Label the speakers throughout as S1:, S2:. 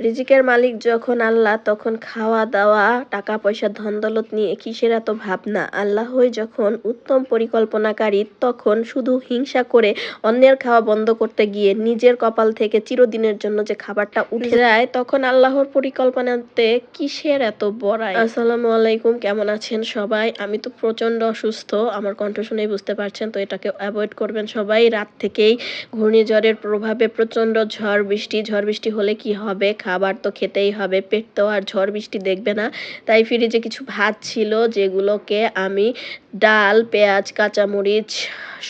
S1: রিজিকের মালিক যখন আল্লাহ, তখন খাওয়া দাওয়া টাকা পয়সা ধন দৌলত নিয়ে কিসের এত ভাবনা? আল্লাহই যখন উত্তম পরিকল্পনাকারী, তখন শুধু হিংসা করে অন্যের খাওয়া বন্ধ করতে গিয়ে নিজের কপাল থেকে চিরদিনের জন্য যে খাবারটা উঠে যায়, তখন আল্লাহর পরিকল্পনাতে কিসের এত বড়াই? আসসালামু আলাইকুম, কেমন আছেন সবাই? আমি তো প্রচণ্ড অসুস্থ, আমার কণ্ঠ শুনেই বুঝতে পারছেন, তো এটাকে অ্যাভয়েড করবেন সবাই। রাত থেকেই ঘূর্ণিঝড়ের প্রভাবে প্রচণ্ড ঝড় বৃষ্টি ঝড় বৃষ্টি হলে কি হবে? খাবার তো খেতেই হবে, পেট তো আর ঝড় বৃষ্টি দেখবে না। তাই ফ্রিজে কিছু ভাত ছিল যেগুলোকে আমি ডাল, পেঁয়াজ, কাঁচামরিচ,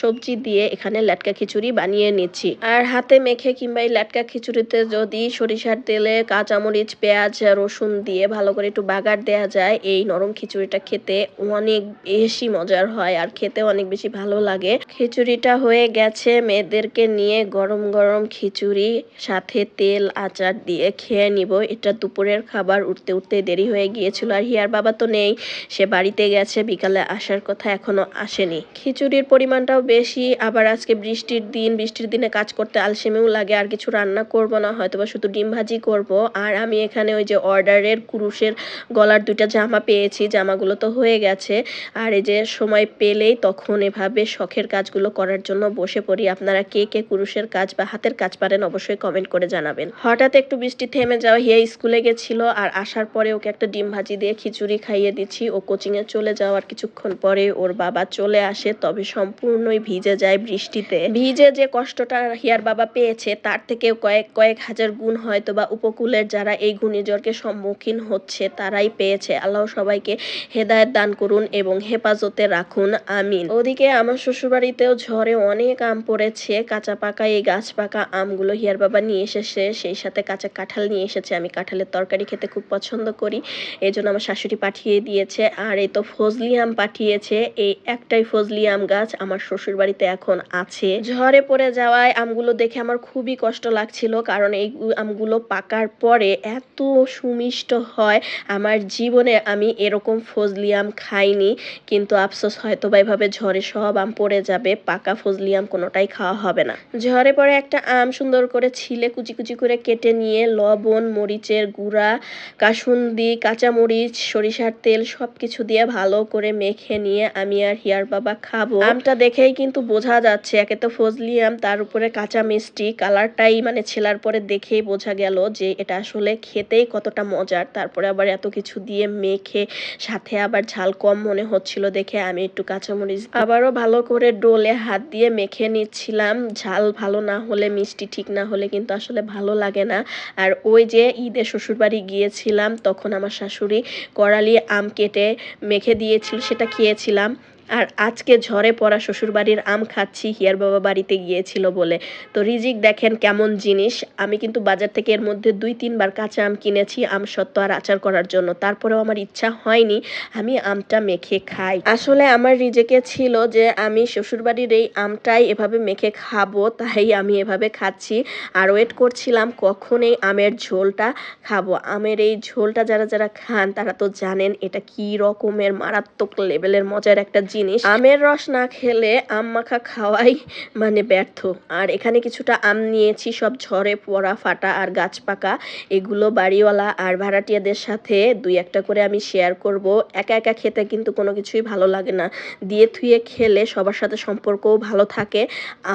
S1: সবজি দিয়ে এখানে ল্যাটকা খিচুড়ি বানিয়ে নিচ্ছি। আর হাতে মেখে কিংবা এই ল্যাটকা খিচুড়িতে যদি সরিষার তেলে কাঁচামরিচ, পেঁয়াজ, রসুন দিয়ে ভালো করে একটু বাগার দেওয়া যায়, এই নরম খিচুড়িটা খেতে অনেক বেশি মজার হয় আর খেতে অনেক বেশি ভালো লাগে। খিচুড়িটা হয়ে গেছে, মেয়েদেরকে নিয়ে গরম গরম খিচুড়ি, সাথে তেল, আচার দিয়ে খেয়ে নিব। এটা দুপুরের খাবার, উঠতে উঠতে দেরি হয়ে গিয়েছিল আর হিয়ার বাবা তো নেই, সে বাড়িতে গেছে, বিকালে আসার কথা এখনও আসেনি। খিচুড়ির পরিমাণটাও বেশি, আবার আজকে বৃষ্টির দিন, বৃষ্টির দিনে কাজ করতে আলসেমেও লাগে, আর কিছু রান্না করব না হয়তো বা শুধু ডিম ভাজি করব। আর আমি এখানে ওই যে অর্ডারের কুরুশের গলার দুইটা জামা পেয়েছি, জামাগুলো তো হয়ে গেছে। আর এই যে সময় পেলেই তখন এভাবে শখের কাজগুলো করার জন্য বসে পড়ি। আপনারা কে কে কুরুশের কাজ বা হাতের কাজ পারেন অবশ্যই কমেন্ট করে জানাবেন। হঠাৎ একটু বৃষ্টি থেমে যাওয়া হিয়া স্কুলে গেছিল, আর আসার পরে ওকে একটা ডিম ভাজি দিয়ে খিচুড়ি খাইয়ে দিচ্ছি। ও কোচিংয়ে চলে যাওয়ার কিছুক্ষণ পরে ওর বাবা চলে আসে, তবে সম্পূর্ণই ভিজে যায় বৃষ্টিতে। ভিজে যে কষ্টটা হিয়ার বাবা পেয়েছে, তার থেকেও কয়েক কয়েক হাজার গুণ হয়তো বা উপকূলের যারা এই ঘূর্ণিঝড়কে সম্মুখীন হচ্ছে, তারাই পেয়েছে। আল্লাহ সবাইকে হেদায়ত দান করুন এবং হেফাজতে রাখুন, আমিন। ওদিকে আমার শ্বশুরবাড়িতেও ঝড়ে অনেক আম পড়েছে, কাঁচা পাকা এই গাছ পাকা আমগুলো হিয়ার বাবা নিয়ে এসেছে, সেই সাথে কাঁচা কাঁঠাল নিয়ে এসেছে। আমি কাঁঠালের তরকারি খেতে খুব পছন্দ করি এই জন্য আমার শাশুড়ি পাঠিয়ে দিয়েছে। আর এই তো ফজলি আম পাঠিয়েছে এই একটাই ফজলি আম গাছ আমার শ্বশুর বাড়িতে এখন আছে। ঝড়ে পড়ে যাওয়ায় আমগুলো দেখে আমার খুবই কষ্ট লাগছিল কারণ এই আমগুলো পাকার পরে এত সুমিষ্ট হয়। আমার জীবনে আমি এরকম ফজলি আম খাইনি, কিন্তু আফসোস হয়তো বা এভাবে ঝড়ে সব আম পড়ে যাবে, পাকা ফজলি আম কোনোটাই খাওয়া হবে না। ঝড়ে পরে একটা আম সুন্দর করে ছিলে কুচি কুচি করে কেটে নিয়ে লবণ, মরিচের গুঁড়া, কাসুন্দি, কাঁচামরিচ, সরিষার তেল সব কিছু দিয়ে ভালো করে মেখে নিয়ে আমি আর হিয়ার বাবা খাব। আমটা দেখেই কিন্তু বোঝা যাচ্ছে, একে তো ফজলি আম, তার উপরে কাঁচা মিষ্টি। কালারটাই মানে ছেলার পরে দেখেই বোঝা গেল যে এটা আসলে খেতেই কতটা মজার। তারপরে আবার এত কিছু দিয়ে মেখে সাথে আবার ঝাল কম মনে হচ্ছিল দেখে আমি একটু কাঁচামরিচ আবারও ভালো করে ডোলে হাত দিয়ে মেখে নিচ্ছিলাম। ঝাল ভালো না হলে, মিষ্টি ঠিক না হলে কিন্তু আসলে ভালো লাগে না। আর ওই যে ঈদে শ্বশুরবাড়ি গিয়েছিলাম, তখন আমার শাশুড়ি করালি আম কেটে মেখে দিয়েছিল, সেটা খেয়েছিলাম আর আজকে ঝড়ে পড়া শ্বশুরবাড়ির আম খাচ্ছি, হিয়ার বাবা বাড়িতে গিয়েছিল বলে। তো রিজিক দেখেন কেমন জিনিস। আমি কিন্তু বাজার থেকে এর মধ্যে দুই, তিনবার কাঁচা আম কিনেছি, আম সত্ত্ব আর আচার করার জন্য। তারপরেও আমার ইচ্ছা হয়নি, আমি আমটা মেখে খাই। আসলে আমার রিজেকে ছিল যে, আমি শ্বশুরবাড়ির এই আমটাই এভাবে মেখে খাব, তাই আমি এভাবে খাচ্ছি। আর ওয়েট করছিলাম কখন এই আমের ঝোলটা খাব। আমের এই ঝোলটা যারা যারা খান তারা তো জানেন এটা কি রকমের মারাত্মক লেভেলের মজার একটা জিনিস। আমের রস না খেলে আম মাখা খাওয়াই মানে ব্যর্থ। আর এখানে কিছুটা আম নিয়েছি সব ঝড়ে পড়া ফাটা আর গাছ পাকা। এগুলো বাড়িওয়ালা আর ভাড়াটিয়াদের সাথে দুই একটা করে আমি শেয়ার করব। একা একা খেতে কিন্তু কোনো কিছুই ভালো লাগে না। দিয়ে থুয়ে খেলে সবার সাথে সম্পর্কও ভালো থাকে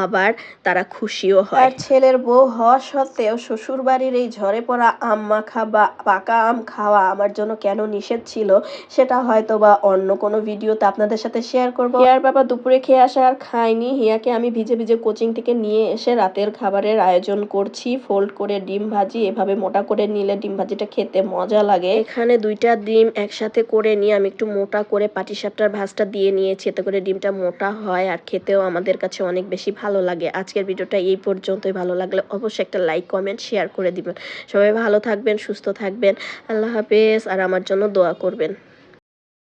S1: আবার তারা খুশিও হয়। আর ছেলের বউ হওয়া সত্ত্বেও শ্বশুর বাড়ির এই ঝরে পড়া আম মাখা বা পাকা আম খাওয়া আমার জন্য কেন নিষেধ ছিল সেটা হয়তো বা অন্য কোনো ভিডিওতে আপনাদের সাথে শেয়ার করব। হিয়ার বাবা দুপুরে খেয়ে আসা আর খায়নি। হিয়াকে আমি ভিজে ভিজে কোচিং থেকে নিয়ে এসে রাতের খাবারের আয়োজন করছি। ফোল্ড করে ডিম ভাজি, এভাবে মোটা করে নিলে ডিম ভাজিটা খেতে মজা লাগে। এখানে দুইটা ডিম একসাথে করে নিয়ে আমি একটু মোটা করে পাটিসাপটার ভাজটা দিয়ে নিয়েছি। এতে করে ডিমটা মোটা হয় আর খেতেও আমাদের কাছে অনেক বেশি ভালো লাগে। আজকের ভিডিওটা এই পর্যন্তই। ভালো লাগলে অবশ্যই একটা লাইক, কমেন্ট, শেয়ার করে দিবেন। সবাই ভালো থাকবেন, সুস্থ থাকবেন। আল্লাহ হাফেজ। আর আমার জন্য দোয়া করবেন।